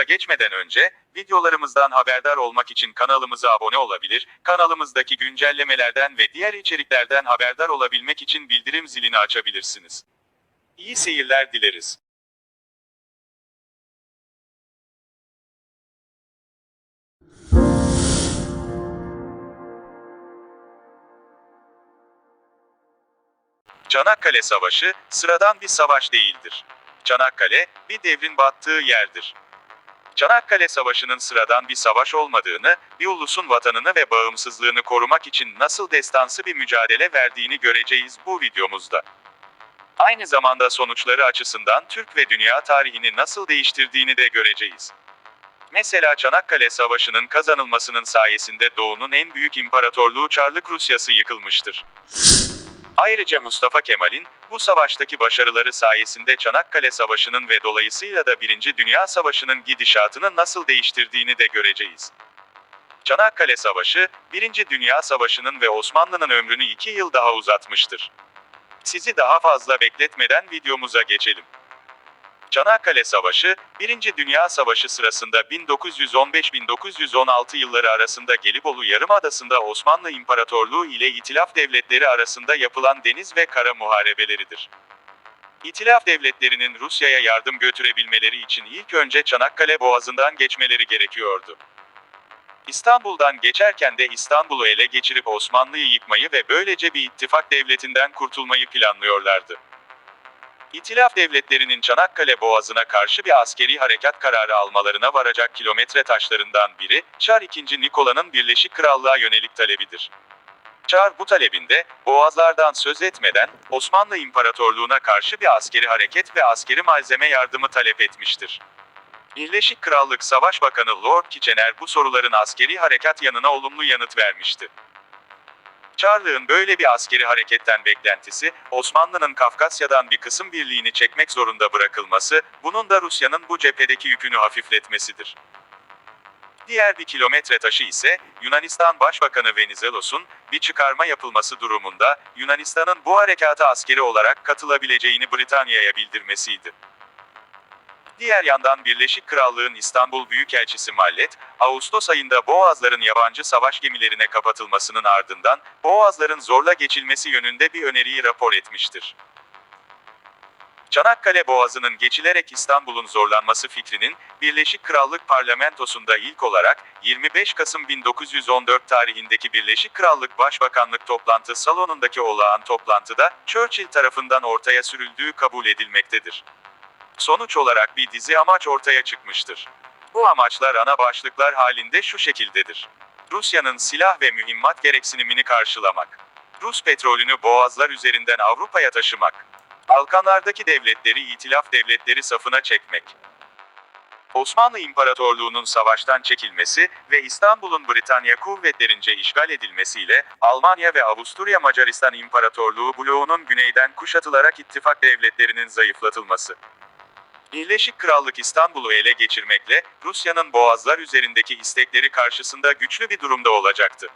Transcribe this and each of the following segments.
Videomuza geçmeden önce, videolarımızdan haberdar olmak için kanalımıza abone olabilir, kanalımızdaki güncellemelerden ve diğer içeriklerden haberdar olabilmek için bildirim zilini açabilirsiniz. İyi seyirler dileriz. Çanakkale Savaşı, sıradan bir savaş değildir. Çanakkale, bir devrin battığı yerdir. Çanakkale Savaşı'nın sıradan bir savaş olmadığını, bir ulusun vatanını ve bağımsızlığını korumak için nasıl destansı bir mücadele verdiğini göreceğiz bu videomuzda. Aynı zamanda sonuçları açısından Türk ve dünya tarihini nasıl değiştirdiğini de göreceğiz. Mesela Çanakkale Savaşı'nın kazanılmasının sayesinde Doğu'nun en büyük imparatorluğu Çarlık Rusyası yıkılmıştır. Ayrıca Mustafa Kemal'in, bu savaştaki başarıları sayesinde Çanakkale Savaşı'nın ve dolayısıyla da Birinci Dünya Savaşı'nın gidişatını nasıl değiştirdiğini de göreceğiz. Çanakkale Savaşı, Birinci Dünya Savaşı'nın ve Osmanlı'nın ömrünü iki yıl daha uzatmıştır. Sizi daha fazla bekletmeden videomuza geçelim. Çanakkale Savaşı, Birinci Dünya Savaşı sırasında 1915-1916 yılları arasında Gelibolu Yarımadası'nda Osmanlı İmparatorluğu ile İtilaf Devletleri arasında yapılan deniz ve kara muharebeleridir. İtilaf devletlerinin Rusya'ya yardım götürebilmeleri için ilk önce Çanakkale Boğazı'ndan geçmeleri gerekiyordu. İstanbul'dan geçerken de İstanbul'u ele geçirip Osmanlı'yı yıkmayı ve böylece bir ittifak devletinden kurtulmayı planlıyorlardı. İtilaf devletlerinin Çanakkale Boğazı'na karşı bir askeri harekat kararı almalarına varacak kilometre taşlarından biri, Çar II. Nikola'nın Birleşik Krallığa yönelik talebidir. Çar bu talebinde, boğazlardan söz etmeden, Osmanlı İmparatorluğu'na karşı bir askeri hareket ve askeri malzeme yardımı talep etmiştir. Birleşik Krallık Savaş Bakanı Lord Kitchener bu soruların askeri harekat yanına olumlu yanıt vermişti. Çarlığın böyle bir askeri hareketten beklentisi, Osmanlı'nın Kafkasya'dan bir kısım birliğini çekmek zorunda bırakılması, bunun da Rusya'nın bu cephedeki yükünü hafifletmesidir. Diğer bir kilometre taşı ise, Yunanistan Başbakanı Venizelos'un, bir çıkarma yapılması durumunda, Yunanistan'ın bu harekata askeri olarak katılabileceğini Britanya'ya bildirmesiydi. Diğer yandan Birleşik Krallığın İstanbul Büyükelçisi Mallet, Ağustos ayında Boğazların yabancı savaş gemilerine kapatılmasının ardından, Boğazların zorla geçilmesi yönünde bir öneriyi rapor etmiştir. Çanakkale Boğazı'nın geçilerek İstanbul'un zorlanması fikrinin, Birleşik Krallık Parlamentosu'nda ilk olarak, 25 Kasım 1914 tarihindeki Birleşik Krallık Başbakanlık toplantı salonundaki olağan toplantıda, Churchill tarafından ortaya sürüldüğü kabul edilmektedir. Sonuç olarak bir dizi amaç ortaya çıkmıştır. Bu amaçlar ana başlıklar halinde şu şekildedir. Rusya'nın silah ve mühimmat gereksinimini karşılamak. Rus petrolünü boğazlar üzerinden Avrupa'ya taşımak. Balkanlardaki devletleri itilaf devletleri safına çekmek. Osmanlı İmparatorluğu'nun savaştan çekilmesi ve İstanbul'un Britanya kuvvetlerince işgal edilmesiyle Almanya ve Avusturya Macaristan İmparatorluğu bloğunun güneyden kuşatılarak ittifak devletlerinin zayıflatılması. Birleşik Krallık İstanbul'u ele geçirmekle, Rusya'nın boğazlar üzerindeki istekleri karşısında güçlü bir durumda olacaktı.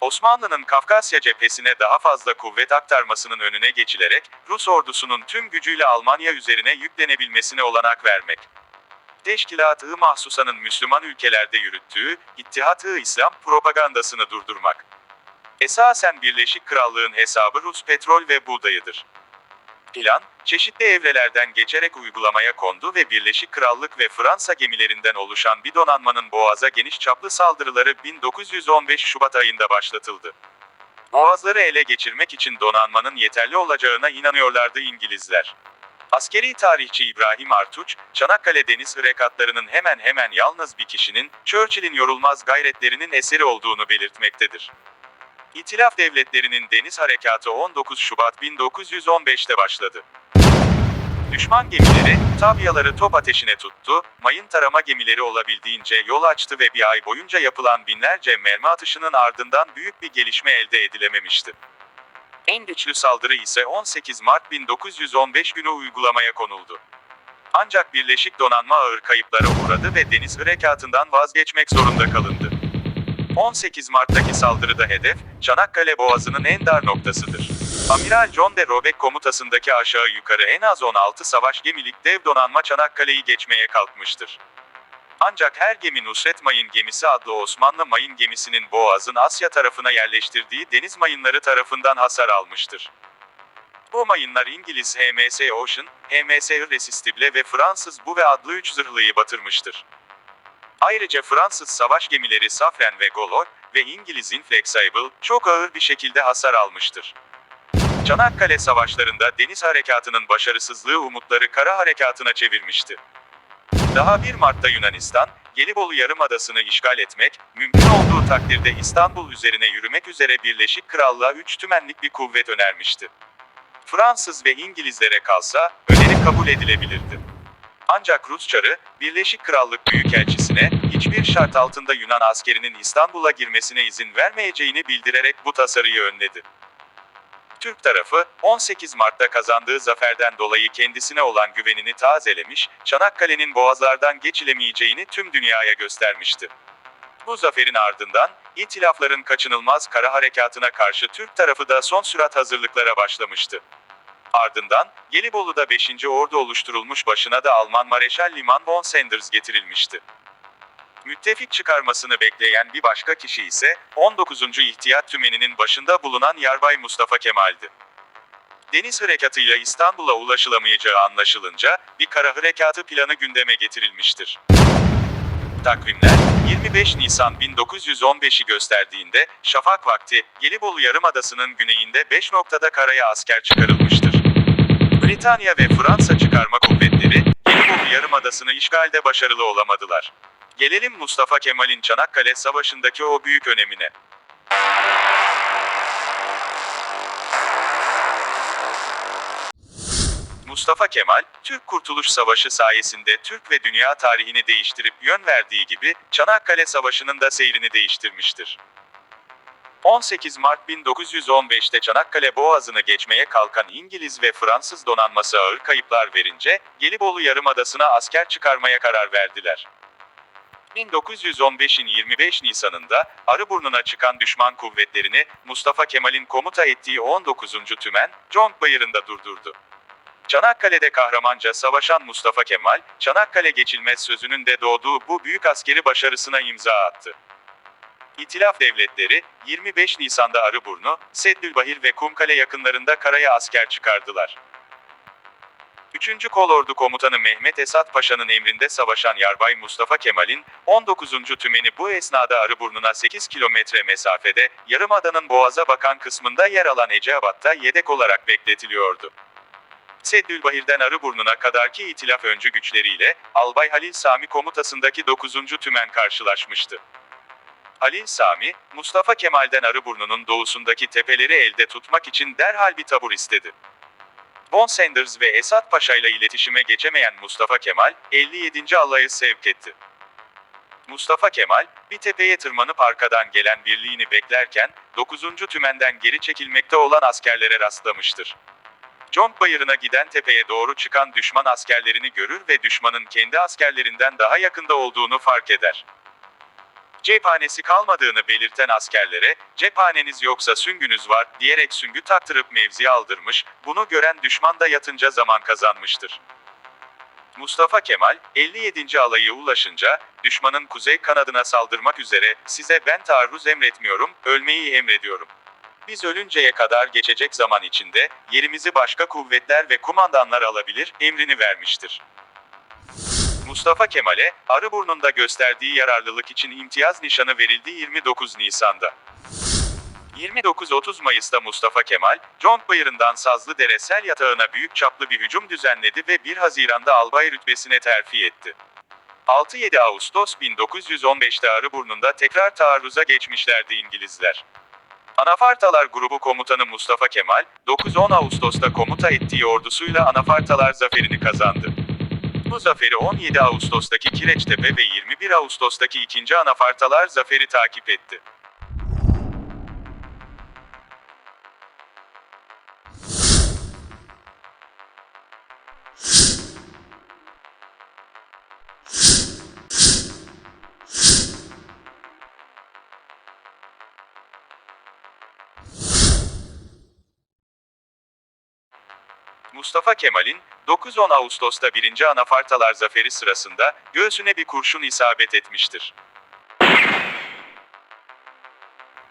Osmanlı'nın Kafkasya cephesine daha fazla kuvvet aktarmasının önüne geçilerek, Rus ordusunun tüm gücüyle Almanya üzerine yüklenebilmesine olanak vermek. Teşkilat-ı Mahsusa'nın Müslüman ülkelerde yürüttüğü, İttihat-ı İslam propagandasını durdurmak. Esasen Birleşik Krallığın hesabı Rus petrol ve buğdayıdır. Plan, çeşitli evrelerden geçerek uygulamaya kondu ve Birleşik Krallık ve Fransa gemilerinden oluşan bir donanmanın Boğaz'a geniş çaplı saldırıları 1915 Şubat ayında başlatıldı. Boğazları ele geçirmek için donanmanın yeterli olacağına inanıyorlardı İngilizler. Askeri tarihçi İbrahim Artuç, Çanakkale deniz harekatlarının hemen hemen yalnız bir kişinin, Churchill'in yorulmaz gayretlerinin eseri olduğunu belirtmektedir. İtilaf devletlerinin deniz harekatı 19 Şubat 1915'te başladı. Düşman gemileri, tabyaları top ateşine tuttu, mayın tarama gemileri olabildiğince yol açtı ve bir ay boyunca yapılan binlerce mermi atışının ardından büyük bir gelişme elde edilememişti. En güçlü saldırı ise 18 Mart 1915 günü uygulamaya konuldu. Ancak Birleşik Donanma ağır kayıplara uğradı ve deniz harekatından vazgeçmek zorunda kalındı. 18 Mart'taki saldırıda hedef, Çanakkale Boğazı'nın en dar noktasıdır. Amiral John de Robek komutasındaki aşağı yukarı en az 16 savaş gemilik dev donanma Çanakkale'yi geçmeye kalkmıştır. Ancak her gemi Nusret Mayın gemisi adlı Osmanlı mayın gemisinin Boğaz'ın Asya tarafına yerleştirdiği deniz mayınları tarafından hasar almıştır. Bu mayınlar İngiliz HMS Ocean, HMS Irresistible ve Fransız Bu ve adlı üç zırhlıyı batırmıştır. Ayrıca Fransız savaş gemileri Safran ve Golor ve İngiliz Inflexible çok ağır bir şekilde hasar almıştır. Çanakkale savaşlarında deniz harekatının başarısızlığı umutları kara harekatına çevirmişti. Daha 1 Mart'ta Yunanistan, Gelibolu Yarımadası'nı işgal etmek, mümkün olduğu takdirde İstanbul üzerine yürümek üzere Birleşik Krallığa 3 tümenlik bir kuvvet önermişti. Fransız ve İngilizlere kalsa, öneri kabul edilebilirdi. Ancak Rus çarı, Birleşik Krallık Büyükelçisi'ne, hiçbir şart altında Yunan askerinin İstanbul'a girmesine izin vermeyeceğini bildirerek bu tasarıyı önledi. Türk tarafı, 18 Mart'ta kazandığı zaferden dolayı kendisine olan güvenini tazelemiş, Çanakkale'nin boğazlardan geçilemeyeceğini tüm dünyaya göstermişti. Bu zaferin ardından, İtilafların kaçınılmaz kara harekatına karşı Türk tarafı da son sürat hazırlıklara başlamıştı. Ardından, Gelibolu'da 5. Ordu oluşturulmuş başına da Alman Mareşal Liman von Sanders getirilmişti. Müttefik çıkarmasını bekleyen bir başka kişi ise, 19. İhtiyat Tümeni'nin başında bulunan Yarbay Mustafa Kemal'di. Deniz harekatıyla İstanbul'a ulaşılamayacağı anlaşılınca, bir kara harekatı planı gündeme getirilmiştir. Takvimler, 25 Nisan 1915'i gösterdiğinde, şafak vakti, Gelibolu Yarımadası'nın güneyinde 5 noktada karaya asker çıkarılmıştır. Britanya ve Fransa çıkarma kuvvetleri, Gelibolu Yarımadası'nı işgalde başarılı olamadılar. Gelelim Mustafa Kemal'in Çanakkale Savaşı'ndaki o büyük önemine. Mustafa Kemal, Türk Kurtuluş Savaşı sayesinde Türk ve dünya tarihini değiştirip yön verdiği gibi, Çanakkale Savaşı'nın da seyrini değiştirmiştir. 18 Mart 1915'te Çanakkale Boğazı'nı geçmeye kalkan İngiliz ve Fransız donanması ağır kayıplar verince, Gelibolu Yarımadası'na asker çıkarmaya karar verdiler. 1915'in 25 Nisan'ında Arıburnu'na çıkan düşman kuvvetlerini Mustafa Kemal'in komuta ettiği 19. Tümen, Conk Bayırı'nda durdurdu. Çanakkale'de kahramanca savaşan Mustafa Kemal, Çanakkale geçilmez sözünün de doğduğu bu büyük askeri başarısına imza attı. İtilaf devletleri, 25 Nisan'da Arıburnu, Seddülbahir ve Kumkale yakınlarında karaya asker çıkardılar. 3. Kolordu Komutanı Mehmet Esat Paşa'nın emrinde savaşan Yarbay Mustafa Kemal'in, 19. tümeni bu esnada Arıburnu'na 8 kilometre mesafede, Yarımada'nın boğaza bakan kısmında yer alan Eceabat'ta yedek olarak bekletiliyordu. Seddülbahir'den Arıburnu'na kadarki itilaf öncü güçleriyle, Albay Halil Sami komutasındaki 9. tümen karşılaşmıştı. Halil Sami, Mustafa Kemal'den Arıburnu'nun doğusundaki tepeleri elde tutmak için derhal bir tabur istedi. Von Sanders ve Esat Paşa ile iletişime geçemeyen Mustafa Kemal, 57. alayı sevk etti. Mustafa Kemal, bir tepeye tırmanıp arkadan gelen birliğini beklerken, 9. tümenden geri çekilmekte olan askerlere rastlamıştır. Conk Bayırı'na giden tepeye doğru çıkan düşman askerlerini görür ve düşmanın kendi askerlerinden daha yakında olduğunu fark eder. Cephanesi kalmadığını belirten askerlere, cephaneniz yoksa süngünüz var, diyerek süngü taktırıp mevzi aldırmış, bunu gören düşman da yatınca zaman kazanmıştır. Mustafa Kemal, 57. alayı ulaşınca, düşmanın kuzey kanadına saldırmak üzere, size ben taarruz emretmiyorum, ölmeyi emrediyorum. Biz ölünceye kadar geçecek zaman içinde, yerimizi başka kuvvetler ve kumandanlar alabilir, emrini vermiştir. Mustafa Kemal'e, Arıburnu'nda gösterdiği yararlılık için imtiyaz nişanı verildi 29 Nisan'da. 29-30 Mayıs'ta Mustafa Kemal, Conk Bayırı'ndan Sazlıdere sel yatağına büyük çaplı bir hücum düzenledi ve 1 Haziran'da albay rütbesine terfi etti. 6-7 Ağustos 1915'te Arıburnu'nda tekrar taarruza geçmişlerdi İngilizler. Anafartalar Grubu Komutanı Mustafa Kemal, 9-10 Ağustos'ta komuta ettiği ordusuyla Anafartalar zaferini kazandı. Bu zaferi 17 Ağustos'taki Kireçtepe ve 21 Ağustos'taki 2. Anafartalar zaferi takip etti. Mustafa Kemal'in 9-10 Ağustos'ta 1. Anafartalar Zaferi sırasında göğsüne bir kurşun isabet etmiştir.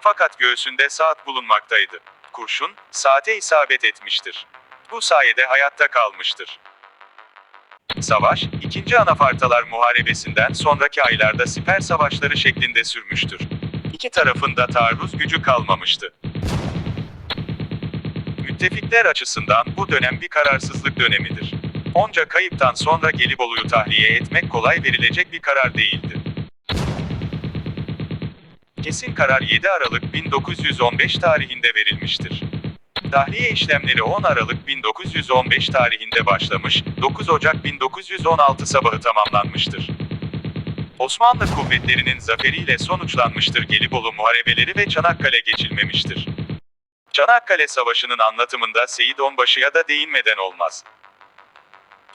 Fakat göğsünde saat bulunmaktaydı. Kurşun, saate isabet etmiştir. Bu sayede hayatta kalmıştır. Savaş, 2. Anafartalar Muharebesi'nden sonraki aylarda siper savaşları şeklinde sürmüştür. İki tarafında taarruz gücü kalmamıştı. Müttefikler açısından bu dönem bir kararsızlık dönemidir. Onca kayıptan sonra Gelibolu'yu tahliye etmek kolay verilecek bir karar değildi. Kesin karar 7 Aralık 1915 tarihinde verilmiştir. Tahliye işlemleri 10 Aralık 1915 tarihinde başlamış, 9 Ocak 1916 sabahı tamamlanmıştır. Osmanlı kuvvetlerinin zaferiyle sonuçlanmıştır Gelibolu muharebeleri ve Çanakkale geçilmemiştir. Çanakkale Savaşı'nın anlatımında Seyit Onbaşı'ya da değinmeden olmaz.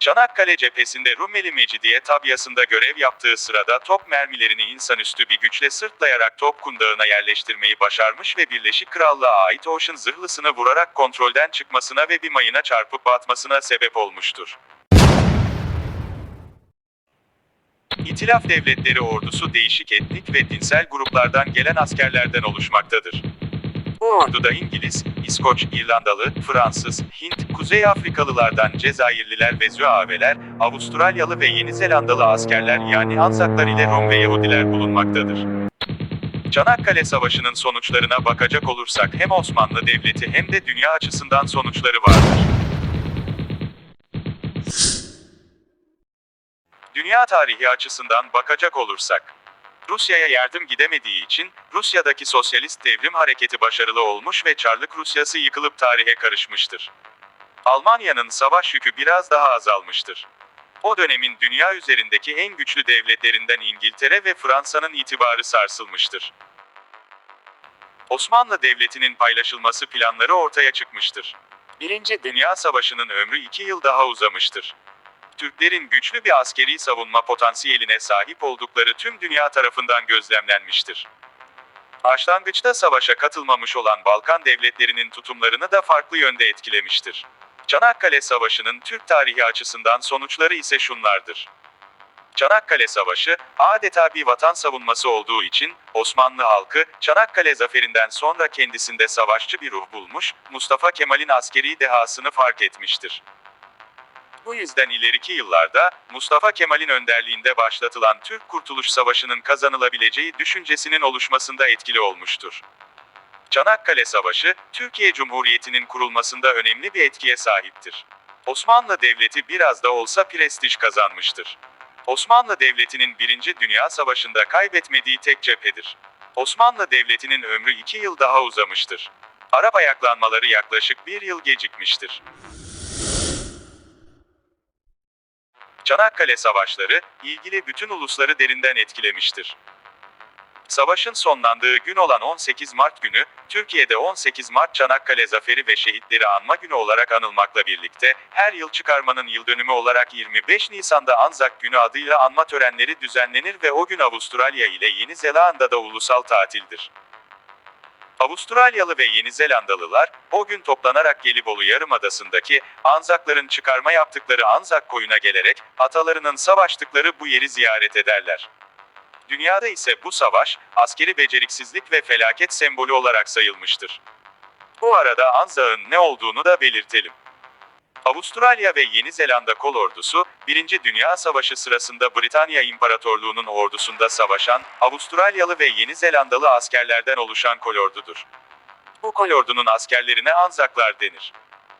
Çanakkale cephesinde Rumeli Mecidiye tabyasında görev yaptığı sırada top mermilerini insanüstü bir güçle sırtlayarak Topkun Dağı'na yerleştirmeyi başarmış ve Birleşik Krallığa ait Ocean zırhlısını vurarak kontrolden çıkmasına ve bir mayına çarpıp batmasına sebep olmuştur. İtilaf Devletleri ordusu değişik etnik ve dinsel gruplardan gelen askerlerden oluşmaktadır. Orduda İngiliz, İskoç, İrlandalı, Fransız, Hint, Kuzey Afrikalılardan Cezayirliler ve Züaveler, Avustralyalı ve Yeni Zelandalı askerler yani Anzaklar ile Rum ve Yahudiler bulunmaktadır. Çanakkale Savaşı'nın sonuçlarına bakacak olursak hem Osmanlı Devleti hem de dünya açısından sonuçları vardır. Dünya tarihi açısından bakacak olursak, Rusya'ya yardım gidemediği için, Rusya'daki sosyalist devrim hareketi başarılı olmuş ve Çarlık Rusyası yıkılıp tarihe karışmıştır. Almanya'nın savaş yükü biraz daha azalmıştır. O dönemin dünya üzerindeki en güçlü devletlerinden İngiltere ve Fransa'nın itibarı sarsılmıştır. Osmanlı Devleti'nin paylaşılması planları ortaya çıkmıştır. Birinci Dünya Savaşı'nın ömrü iki yıl daha uzamıştır. Türklerin güçlü bir askeri savunma potansiyeline sahip oldukları tüm dünya tarafından gözlemlenmiştir. Başlangıçta savaşa katılmamış olan Balkan devletlerinin tutumlarını da farklı yönde etkilemiştir. Çanakkale Savaşı'nın Türk tarihi açısından sonuçları ise şunlardır. Çanakkale Savaşı, adeta bir vatan savunması olduğu için, Osmanlı halkı, Çanakkale zaferinden sonra kendisinde savaşçı bir ruh bulmuş, Mustafa Kemal'in askeri dehasını fark etmiştir. Bu yüzden ileriki yıllarda, Mustafa Kemal'in önderliğinde başlatılan Türk Kurtuluş Savaşı'nın kazanılabileceği düşüncesinin oluşmasında etkili olmuştur. Çanakkale Savaşı, Türkiye Cumhuriyeti'nin kurulmasında önemli bir etkiye sahiptir. Osmanlı Devleti biraz da olsa prestij kazanmıştır. Osmanlı Devleti'nin 1. Dünya Savaşı'nda kaybetmediği tek cephedir. Osmanlı Devleti'nin ömrü 2 yıl daha uzamıştır. Arap ayaklanmaları yaklaşık bir yıl gecikmiştir. Çanakkale Savaşları, ilgili bütün ulusları derinden etkilemiştir. Savaşın sonlandığı gün olan 18 Mart günü, Türkiye'de 18 Mart Çanakkale Zaferi ve Şehitleri Anma Günü olarak anılmakla birlikte, her yıl çıkarmanın yıldönümü olarak 25 Nisan'da Anzak Günü adıyla anma törenleri düzenlenir ve o gün Avustralya ile Yeni Zelanda'da ulusal tatildir. Avustralyalı ve Yeni Zelandalılar, o gün toplanarak Gelibolu Yarımadası'ndaki Anzakların çıkarma yaptıkları Anzak koyuna gelerek, atalarının savaştıkları bu yeri ziyaret ederler. Dünyada ise bu savaş, askeri beceriksizlik ve felaket sembolü olarak sayılmıştır. Bu arada Anzak'ın ne olduğunu da belirtelim. Avustralya ve Yeni Zelanda kol ordusu, 1. Dünya Savaşı sırasında Britanya İmparatorluğu'nun ordusunda savaşan, Avustralyalı ve Yeni Zelandalı askerlerden oluşan kolordudur. Bu kolordunun askerlerine Anzaklar denir.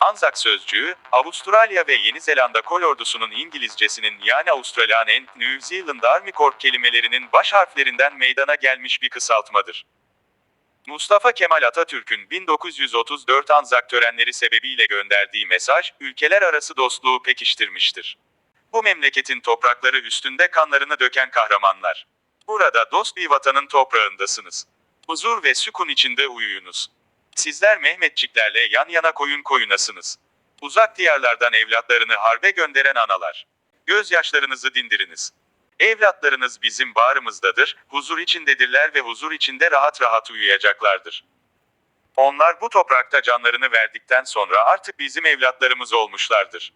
Anzak sözcüğü, Avustralya ve Yeni Zelanda kolordusunun İngilizcesinin yani Australian and New Zealand Army Corps kelimelerinin baş harflerinden meydana gelmiş bir kısaltmadır. Mustafa Kemal Atatürk'ün 1934 Anzak törenleri sebebiyle gönderdiği mesaj, ülkeler arası dostluğu pekiştirmiştir. Bu memleketin toprakları üstünde kanlarını döken kahramanlar. Burada dost bir vatanın toprağındasınız. Huzur ve sükun içinde uyuyunuz. Sizler Mehmetçiklerle yan yana koyun koyunasınız. Uzak diyarlardan evlatlarını harbe gönderen analar. Gözyaşlarınızı dindiriniz. Evlatlarınız bizim bağrımızdadır, huzur içindedirler ve huzur içinde rahat rahat uyuyacaklardır. Onlar bu toprakta canlarını verdikten sonra artık bizim evlatlarımız olmuşlardır.